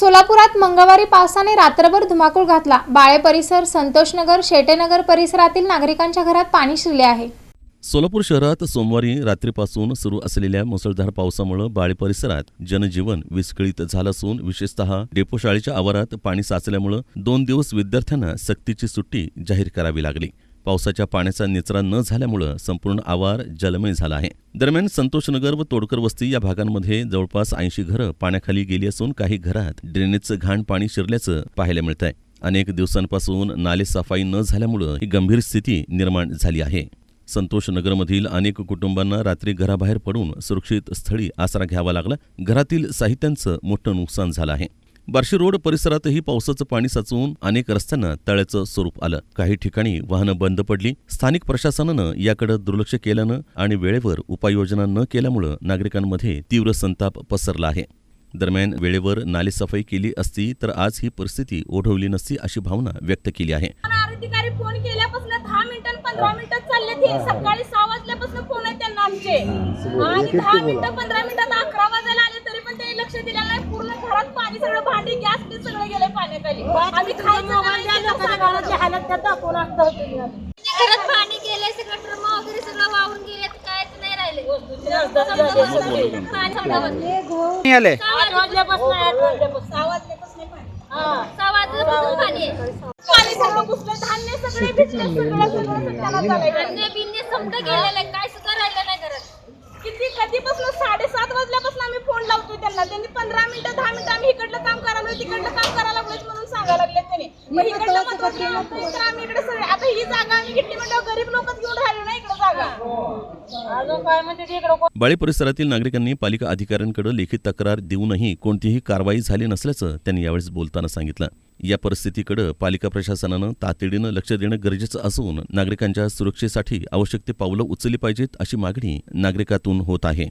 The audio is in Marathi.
सोलापुरात मंगळवारी पावसाने रात्रभर धुमाकूळ घातला. बाळे परिसर संतोषनगर शेटेनगर परिसरातील नागरिकांच्या घरात पाणी शिरले आहे. सोलापूर शहरात सोमवारी रात्रीपासून सुरू असलेल्या मुसळधार पावसामुळे बाळे परिसरात जनजीवन विस्कळीत झालं असून विशेषतः डेपो शाळेच्या आवारात पाणी साचल्यामुळं दोन दिवस विद्यार्थ्यांना सक्तीची सुट्टी जाहीर करावी लागली. पावसाच्या पाण्याचा निचरा न झाल्यामुळं संपूर्ण आवार जलमय झाला आहे. दरम्यान संतोषनगर व तोडकर वस्ती या भागांमध्ये जवळपास ऐंशी घरं पाण्याखाली गेली असून काही घरात ड्रेनेजचं घाण पाणी शिरल्याचं पाहायला मिळत आहे अनेक दिवसांपासून नाले सफाई न झाल्यामुळं ही गंभीर स्थिती निर्माण झाली आहे. संतोषनगरमधील अनेक कुटुंबांना रात्री घराबाहेर पडून सुरक्षित स्थळी आसरा घ्यावा लागला. घरातील साहित्यांचं मोठं नुकसान झालं आहे. बार्शी रोड परिसरातही पावसाचं पाणी साचून अनेक रस्त्यांना तळ्याचं स्वरूप आलं. काही ठिकाणी वाहनं बंद पडली. स्थानिक प्रशासनानं याकडे दुर्लक्ष केल्यानं आणि वेळेवर उपाययोजना न केल्यामुळं नागरिकांमध्ये तीव्र संताप पसरला आहे. दरम्यान वेळेवर नालेसफाई केली असती तर आज ही परिस्थिती ओढवली नसती अशी भावना व्यक्त केली आहे. अधिकारी फोन केल्यापासून दहा मिनिटं पंधरा मिनिटात चालले ते. सकाळी सहा वाजल्यापासून फोन आहे त्यांना आमचे. आणि दहा मिनिटं पंधरा मिनिटात घरात पाणी सगळं भांडी गॅस ते सगळं गेले पाण्याखाली. आम्ही खायचं घरात पाणी गेलंय सगळं ड्रम वगैरे सगळं वाहून गेलेत कायच नाही राहिले पाणी नाही आले आठ वाजल्यापासून आठ वाजल्यापासून सहा वाजल्यापासून पाणी. हा. सहा वाजल्यापासून पाणी आहे. पाणी सगळं घुसलं धान्य सगळे भिजले सगळं सगळं सगळ्यांना झालंय. अन्य बिन्य समजा गेलेलं आहे काय सुद्धा राहिलं नाही घरात किती कधीपासून साडेसात वाजल्यापासून आम्ही फोन लावतोय त्यांना त्यांनी पंधरा मिनिटं दहा मिनिटं आम्ही इकडलं काम करायला तिकडलं काम करायला लागलोय म्हणून सांगायला लागले त्यांनी. मग इकडलं महत्वाचं नव्हतं, तर आम्ही इकडे सगळे आता ही जागा आम्ही घेतली म्हटल्यावर गरीब लोकच घेऊन राहिलो ना इकडे जागा. अजून काय म्हणते ते इकडं बाळे परिसरातील नागरिकांनी पालिका अधिकाऱ्यांकडे लेखी तक्रार देऊनही कोणतीही कारवाई झाली नसल्याचं त्यांनी यावेळेस बोलताना सांगितलं. या परिस्थितीकडे पालिका प्रशासनानं तातडीनं लक्ष देणं गरजेचं असून नागरिकांच्या सुरक्षेसाठी आवश्यक ते पावलं उचलली पाहिजेत अशी मागणी नागरिकातून होत आहे.